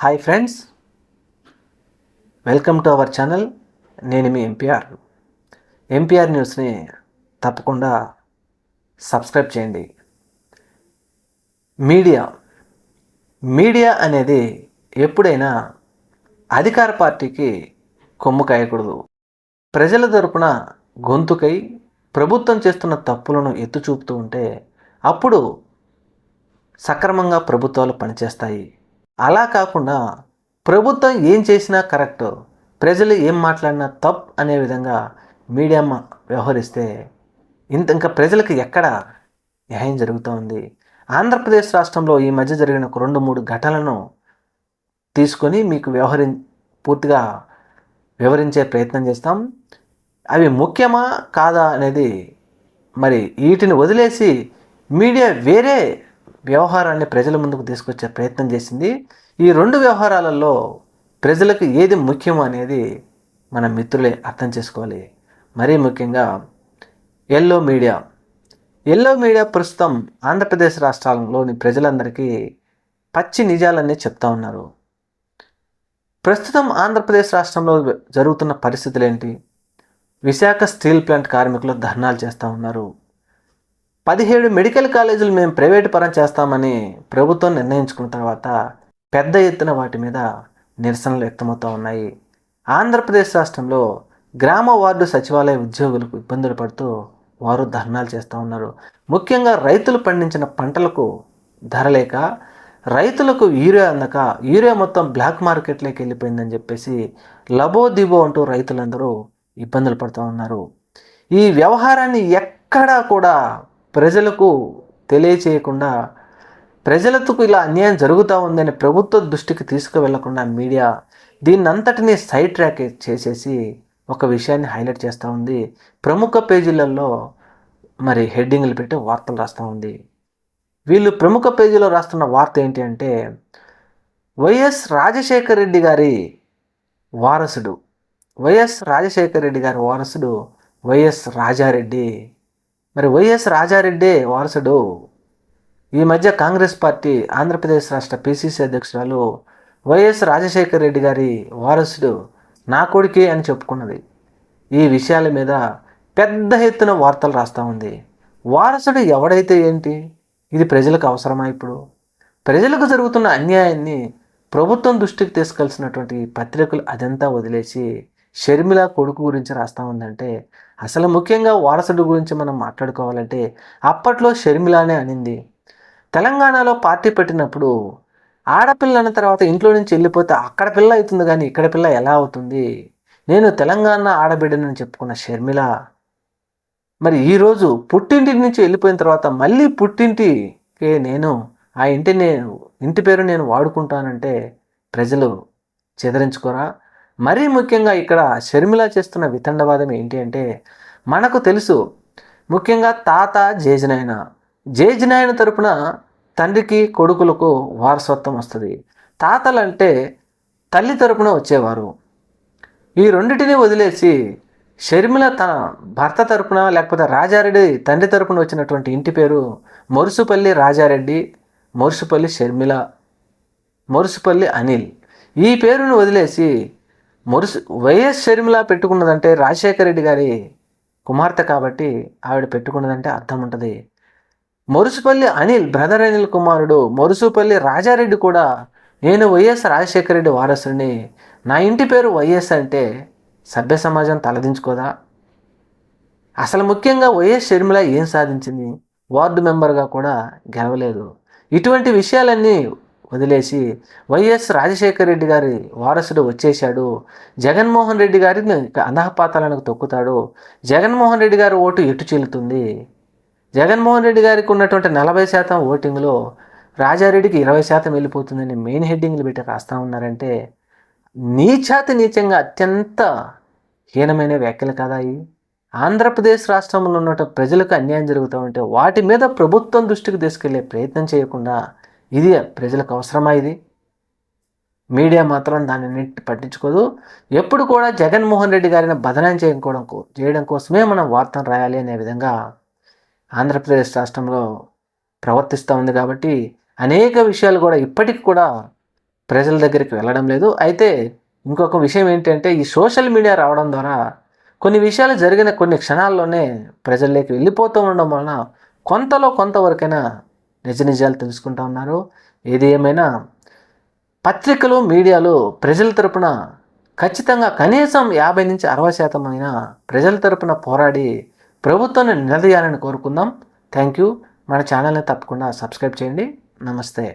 Hi friends welcome to our channel నేను మీ MPR MPR న్యూస్ని తప్పకుండా సబ్స్క్రైబ్ చేయండి. మీడియా మీడియా అనేది ఎప్పుడైనా అధికార పార్టీకి కొమ్ము కాయకూడదు. ప్రజల తరపున గొంతుకై ప్రభుత్వం చేస్తున్న తప్పులను ఎత్తు చూపుతూ ఉంటే అప్పుడు సక్రమంగా ప్రభుత్వాలు పనిచేస్తాయి. అలా కాకుండా ప్రభుత్వం ఏం చేసినా కరెక్ట్ ప్రజలు ఏం మాట్లాడినా తప్ అనే విధంగా మీడియా వ్యవహరిస్తే ఇంత ఇంకా ప్రజలకు ఎక్కడ న్యాయం జరుగుతూ ఉంది? ఆంధ్రప్రదేశ్ రాష్ట్రంలో ఈ మధ్య జరిగిన ఒక రెండు మూడు ఘటనలను తీసుకొని మీకు వ్యవహరి పూర్తిగా వివరించే ప్రయత్నం చేస్తాం. అవి ముఖ్యమా కాదా అనేది మరి వీటిని వదిలేసి మీడియా వేరే వ్యవహారాన్ని ప్రజల ముందుకు తీసుకొచ్చే ప్రయత్నం చేసింది. ఈ రెండు వ్యవహారాలలో ప్రజలకు ఏది ముఖ్యం అనేది మన మిత్రులే అర్థం చేసుకోవాలి. మరీ ముఖ్యంగా ఎల్లో మీడియా. ఎల్లో మీడియా ప్రస్తుతం ఆంధ్రప్రదేశ్ రాష్ట్రాలలోని ప్రజలందరికీ పచ్చి నిజాలన్నీ చెప్తా ఉన్నారు. ప్రస్తుతం ఆంధ్రప్రదేశ్ రాష్ట్రంలో జరుగుతున్న పరిస్థితులు ఏంటి విశాఖ స్టీల్ ప్లాంట్ కార్మికులు ధర్నాలు చేస్తూ ఉన్నారు. పదిహేడు మెడికల్ కాలేజీలు మేము ప్రైవేటు పరం చేస్తామని ప్రభుత్వం నిర్ణయించుకున్న తర్వాత పెద్ద ఎత్తున వాటి మీద నిరసనలు వ్యక్తమవుతూ ఉన్నాయి. ఆంధ్రప్రదేశ్ రాష్ట్రంలో గ్రామ వార్డు సచివాలయ ఉద్యోగులకు ఇబ్బందులు పడుతూ వారు ధర్నాలు చేస్తూ ఉన్నారు. ముఖ్యంగా రైతులు పండించిన పంటలకు ధర లేక రైతులకు యూరియా అందక యూరియా మొత్తం బ్లాక్ మార్కెట్లోకి వెళ్ళిపోయిందని చెప్పేసి లబో దిబో అంటూ రైతులందరూ ఇబ్బందులు పడుతూ ఉన్నారు. ఈ వ్యవహారాన్ని ఎక్కడా కూడా ప్రజలకు తెలియచేయకుండా ప్రజలకు ఇలా అన్యాయం జరుగుతూ ఉందని ప్రభుత్వ దృష్టికి తీసుకువెళ్ళకుండా మీడియా దీన్నంతటినీ సైడ్ ట్రాక్ చేసేసి ఒక విషయాన్ని హైలైట్ చేస్తూ ఉంది. ప్రముఖ పేజీలలో మరి హెడ్డింగ్లు పెట్టి వార్తలు రాస్తూ ఉంది. వీళ్ళు ప్రముఖ పేజీలో రాస్తున్న వార్త ఏంటి అంటే వైఎస్ రాజశేఖర రెడ్డి గారి వారసుడు వైఎస్ రాజశేఖర రెడ్డి గారి వారసుడు వైఎస్ రాజారెడ్డి. మరి వైఎస్ రాజారెడ్డే వారసుడు. ఈ మధ్య కాంగ్రెస్ పార్టీ ఆంధ్రప్రదేశ్ రాష్ట్ర పిసిసి అధ్యక్షురాలు వైఎస్ రాజశేఖర రెడ్డి గారి వారసుడు నా కొడుకే అని చెప్పుకున్నది. ఈ విషయాల మీద పెద్ద ఎత్తున వార్తలు రాస్తూ ఉంది. వారసుడు ఎవడైతే ఏంటి? ఇది ప్రజలకు అవసరమా ఇప్పుడు? ప్రజలకు జరుగుతున్న అన్యాయాన్ని ప్రభుత్వం దృష్టికి తీసుకెళ్సినటువంటి పత్రికలు అదంతా వదిలేసి షర్మిల కొడుకు గురించి రాస్తా ఉందంటే అసలు ముఖ్యంగా వారసుడు గురించి మనం మాట్లాడుకోవాలంటే అప్పట్లో షర్మిలానే అనింది. తెలంగాణలో పార్టీ పెట్టినప్పుడు ఆడపిల్ల అన్న తర్వాత ఇంట్లో నుంచి వెళ్ళిపోతే అక్కడ పిల్ల అవుతుంది కానీ ఇక్కడ పిల్ల ఎలా అవుతుంది? నేను తెలంగాణ ఆడబిడ్డనని చెప్పుకున్న షర్మిల. మరి ఈరోజు పుట్టింటి నుంచి వెళ్ళిపోయిన తర్వాత మళ్ళీ పుట్టింటికే నేను ఆ ఇంటి నేను ఇంటి పేరు నేను వాడుకుంటానంటే ప్రజలు చెదరించుకోరా? మరీ ముఖ్యంగా ఇక్కడ షర్మిల చేస్తున్న వితండవాదం ఏంటి అంటే మనకు తెలుసు ముఖ్యంగా తాత జేజనాయన జేజనాయన తరపున తండ్రికి కొడుకులకు వారసత్వం వస్తుంది. తాతలంటే తల్లి తరపున వచ్చేవారు. ఈ రెండింటిని వదిలేసి షర్మిల తన భర్త తరపున లేకపోతే రాజారెడ్డి తండ్రి తరపున వచ్చినటువంటి ఇంటి పేరు మొరుసుపల్లి రాజారెడ్డి మొరుసుపల్లి షర్మిల మొరుసుపల్లి అనిల్. ఈ పేరును వదిలేసి మురుసు వైఎస్ షర్మిల పెట్టుకున్నదంటే రాజశేఖర రెడ్డి గారి కుమార్తె కాబట్టి ఆవిడ పెట్టుకున్నదంటే అర్థం ఉంటుంది. మొరుసుపల్లి అనిల్ బ్రదర్ అనిల్ కుమారుడు మొరుసుపల్లి రాజారెడ్డి కూడా నేను వైఎస్ రాజశేఖర రెడ్డి వారసుని నా ఇంటి పేరు వైఎస్ అంటే సభ్య సమాజం తలదించుకోదా? అసలు ముఖ్యంగా వైఎస్ షర్మిల ఏం సాధించింది? వార్డు మెంబర్గా కూడా గెలవలేదు. ఇటువంటి విషయాలన్నీ వదిలేసి వైఎస్ రాజశేఖర రెడ్డి గారి వారసుడు వచ్చేశాడు. జగన్మోహన్ రెడ్డి గారిని అధహపాతాలకు తొక్కుతాడు. జగన్మోహన్ రెడ్డి గారి ఓటు ఎటు చెల్లుతుంది జగన్మోహన్ రెడ్డి గారికి ఉన్నటువంటి నలభై శాతం ఓటింగ్లో రాజారెడ్డికి ఇరవై శాతం వెళ్ళిపోతుందని మెయిన్ హెడ్డింగ్లు పెట్టి రాస్తా ఉన్నారంటే నీచాతి నీచంగా అత్యంత హీనమైన వ్యాఖ్యలు కదా ఇవి? ఆంధ్రప్రదేశ్ రాష్ట్రంలో ఉన్న ప్రజలకు అన్యాయం జరుగుతూ ఉంటే వాటి మీద ప్రభుత్వం దృష్టికి తీసుకెళ్ళే ప్రయత్నం చేయకుండా ఇది ప్రజలకు అవసరమా ఇది? మీడియా మాత్రం దాన్ని నెట్టి పట్టించుకోదు. ఎప్పుడు కూడా జగన్మోహన్ రెడ్డి గారిని బదనాం చేయడం చేయడం కోసమే మనం వార్తను రాయాలి అనే విధంగా ఆంధ్రప్రదేశ్ రాష్ట్రంలో ప్రవర్తిస్తూ ఉంది కాబట్టి అనేక విషయాలు కూడా ఇప్పటికి కూడా ప్రజల దగ్గరికి వెళ్ళడం లేదు. అయితే ఇంకొక విషయం ఏంటంటే ఈ సోషల్ మీడియా రావడం ద్వారా కొన్ని విషయాలు జరిగిన కొన్ని క్షణాల్లోనే ప్రజల్లోకి వెళ్ళిపోతూ ఉండడం వలన కొంతలో కొంతవరకైనా నిజ నిజాలు తెలుసుకుంటా ఉన్నారు. ఏది ఏమైనా పత్రికలు మీడియాలో ప్రజల తరపున ఖచ్చితంగా కనీసం యాభై నుంచి అరవై శాతం అయినా ప్రజల తరపున పోరాడి ప్రభుత్వాన్ని నిలదీయాలని కోరుకుందాం. థ్యాంక్ యూ మన ఛానల్ని తప్పకుండా సబ్స్క్రైబ్ చేయండి. నమస్తే.